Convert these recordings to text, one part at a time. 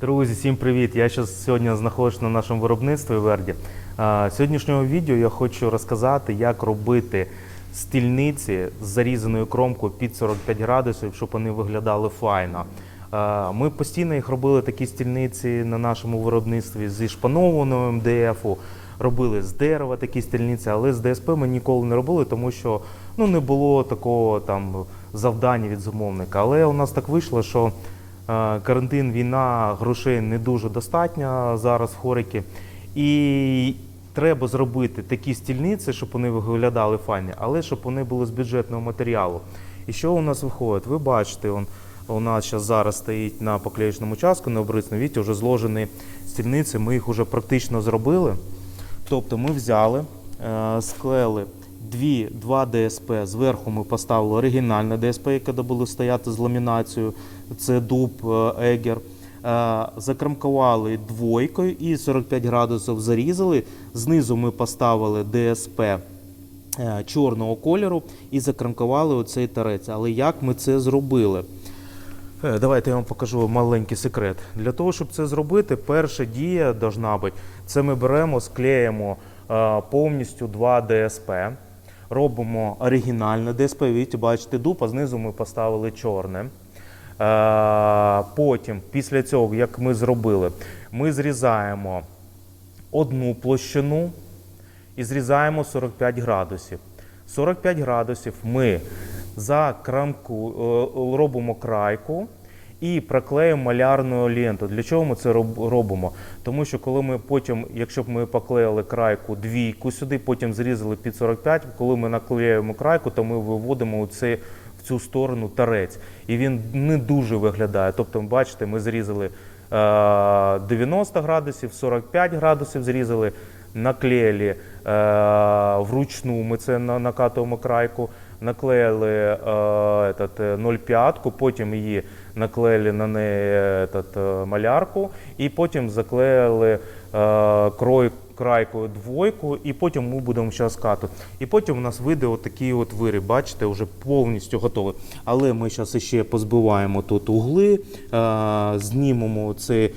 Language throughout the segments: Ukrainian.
Друзі, всім привіт! Я щас сьогодні знаходжусь на нашому виробництві Верді. Сьогоднішнього відео я хочу розказати, як робити стільниці з зарізаною кромкою під 45 градусів, щоб вони виглядали файно. Ми постійно їх робили такі стільниці на нашому виробництві зі шпанованого МДФу. Робили з дерева такі стільниці, але з ДСП ми ніколи не робили, тому що ну, не було такого там завдання від замовника. Але у нас так вийшло, що карантин, війна, грошей не дуже достатньо зараз в хорики. І треба зробити такі стільниці, щоб вони виглядали файні, але щоб вони були з бюджетного матеріалу. І що у нас виходить? Ви бачите, он, у нас зараз стоїть на поклеєчному частку, на обрисному віті, вже зложені стільниці, ми їх вже практично зробили. Тобто ми взяли, е, склеїли дві, два ДСП. Зверху ми поставили оригінальне ДСП, яке буде стояти з ламінацією. Це дуб е, Егер. Е, Закрамкували двойкою і 45 градусів зарізали. Знизу ми поставили ДСП е, чорного кольору і закрамкували оцей тарець. Але як ми це зробили? Давайте я вам покажу маленький секрет. Для того, щоб це зробити, перша дія должна бути. Це ми беремо, склеїмо повністю два ДСП, робимо оригінальне ДСП. Видите, бачите дуб, а знизу ми поставили чорне. Е, Потім, після цього, як ми зробили, ми зрізаємо одну площину і зрізаємо 45 градусів. 45 градусів ми за крамку е, робимо крайку і проклеїмо малярну ленту. Для чого ми це робимо? Тому що коли ми потім, якщо б ми поклеїли крайку двійку сюди, потім зрізали під 45, коли ми наклеюємо крайку, то ми виводимо оце, в цю сторону тарець. І він не дуже виглядає. Тобто, бачите, ми зрізали е, 90 градусів, 45 градусів зрізали, наклеїли е, вручну, ми це на- накатуємо крайку, наклеїли е, этот, е, 0,5, потім її наклеїли на неї е, этот, е, малярку, і потім заклеїли е, крой, крайкою двойку, і потім ми будемо зараз катати. І потім у нас вийде отакий от виріб, бачите, вже повністю готовий. Але ми зараз ще позбиваємо тут угли, е, знімемо цей е,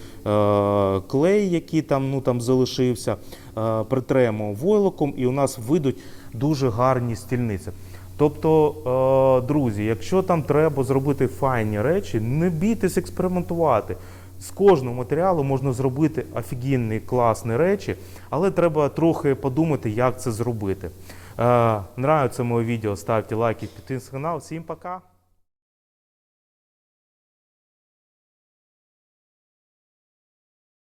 клей, який там, ну, там залишився, е, притремо войлоком, і у нас вийдуть дуже гарні стільниці. Тобто, е, друзі, якщо там треба зробити файні речі, не бійтесь експериментувати. З кожного матеріалу можна зробити офігенні класні речі, але треба трохи подумати, як це зробити. Е, нравиться моє відео, ставте лайки, підписуйтесь на канал. Всім пока!